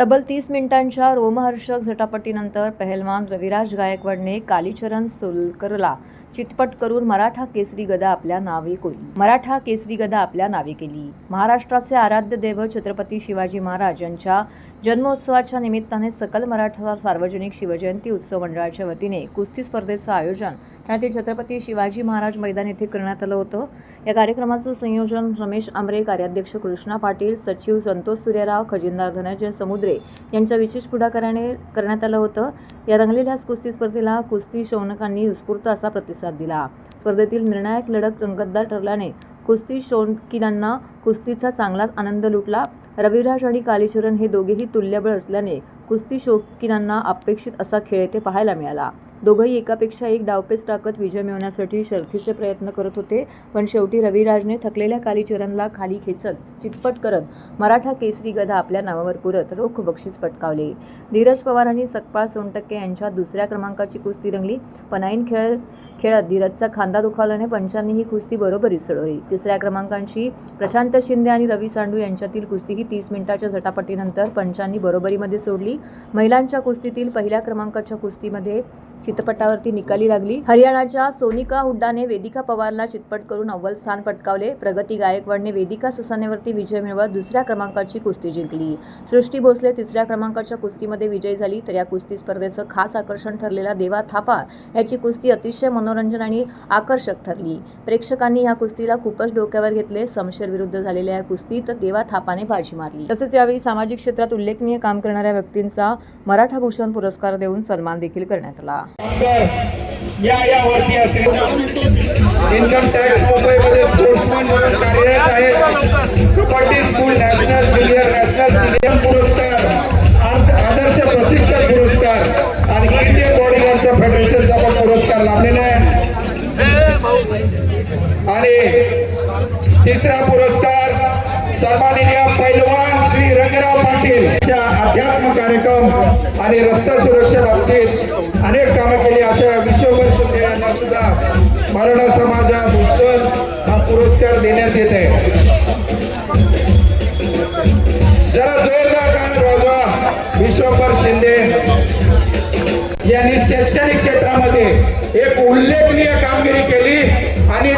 तब्बल तीस मिनिटांच्या रोमहर्षक झटापटीनंतर पहलवान रविराज गायकवाडने कालीचरण सोलकरला चितपट करून मराठा केसरी गदा आपल्या नावे केली. मराठा केसरी गदा आपल्या नावे केली. महाराष्ट्राचे आराध्य देव छत्रपती शिवाजी महाराज यांच्या जन्मोत्सवाच्या निमित्ताने सकल मराठा सार्वजनिक शिवजयंती उत्सव मंडळाच्या वतीने कुस्ती स्पर्धेचं आयोजन ठाण्यातील छत्रपती शिवाजी महाराज मैदान येथे करण्यात आलं होतं. या कार्यक्रमाचं संयोजन रमेश आमरे कार्याध्यक्ष कृष्णा पाटील सचिव संतोष सूर्यराव खजिनदार धनंजय समुद्रे यांच्या विशेष पुढाकाराने करण्यात आलं होतं. या रंगलेल्याच कुस्ती स्पर्धेला कुस्ती शौनकांनी उत्स्फूर्त असा प्रतिसाद दिला. स्पर्धेतील निर्णायक लढत रंगतदार ठरल्याने कुस्ती शौनकिनांना कुस्तीचा चांगलाच आनंद लुटला. रविराज आणि कालीचरण हे दोघेही तुल्यबळ असल्याने कुस्ती शौकीनांना अपेक्षित असा खेळ येथे पाहायला मिळाला. दोघंही एकापेक्षा एक डावपेच टाकत विजय मिळवण्यासाठी शर्थीचे प्रयत्न करत होते पण शेवटी रविराजने थकलेल्या कालीचरणला खाली खेचत चितपट करत मराठा केसरी गदा आपल्या नावावर पुरत रोख बक्षीस पटकावले. धीरज पवारांनी सकपाळ सोनटक्के यांच्या दुसऱ्या क्रमांकाची कुस्ती रंगली. पनाईन खेळ खेळत धीरजचा खांदा दुखावल्याने पंचांनी ही कुस्ती बरोबरीत सोडवली. तिसऱ्या क्रमांकांची प्रशांत शिंदे आणि रवी सांडू यांच्यातील कुस्ती ही तीस मिनिटाच्या झटापटीनंतर पंचांनी बरोबरीमध्ये सोडली. महिलांच्या कुस्तीतील पहिल्या क्रमांकाच्या कुस्तीमध्ये चित्रपटावरती निकाली लागली. हरियाणाच्या सोनिका हुड्डाने वेदिका पवारला चितपट करून अव्वल स्थान पटकावले. प्रगती गायकवाडने वेदिका ससानेवरती विजय मिळवत दुसऱ्या क्रमांकाची कुस्ती जिंकली. सृष्टी भोसले तिसऱ्या क्रमांकाच्या कुस्तीमध्ये विजयी झाली तर या कुस्ती स्पर्धेचं खास आकर्षण ठरलेला देवा थापा याची कुस्ती अतिशय मनोरंजन आणि आकर्षक ठरली. प्रेक्षकांनी या कुस्तीला खूपच डोक्यावर घेतले. समशेर विरुद्ध झालेल्या या कुस्तीत देवा थापाने बाजी मारली. तसेच यावेळी सामाजिक क्षेत्रात उल्लेखनीय काम करणाऱ्या व्यक्तींचा मराठा भूषण पुरस्कार देऊन सन्मान देखील करण्यात आला. इन्कम टॅक्स मुंबईमध्ये स्पोर्ट्समन म्हणून कार्यरत आहेत kabaddi school national junior national senior पुरस्कार. आदर्श प्रशिक्षक पुरस्कार. आणि इंडियन बॉडीगार्डच्या फेडरेशनचा पण पुरस्कार लाभलेला आहे. आणि तिसरा पुरस्कार सन्माननीय पैलवान श्री रंगराव पाटील च्या अध्यात्म कार्यक्रम आणि रस्ता सुरक्षा बाबतीत अनेक कामं केली. अशा विश्वभर शिंदे यांना सुद्धा मराठा समाजा भूषण हा पुरस्कार देण्यात येत आहे. जरा जोरदार टाळ्या वाजवा विश्वभर शिंदे. यांनी शैक्षणिक क्षेत्रामध्ये एक उल्लेखनीय कामगिरी केली आणि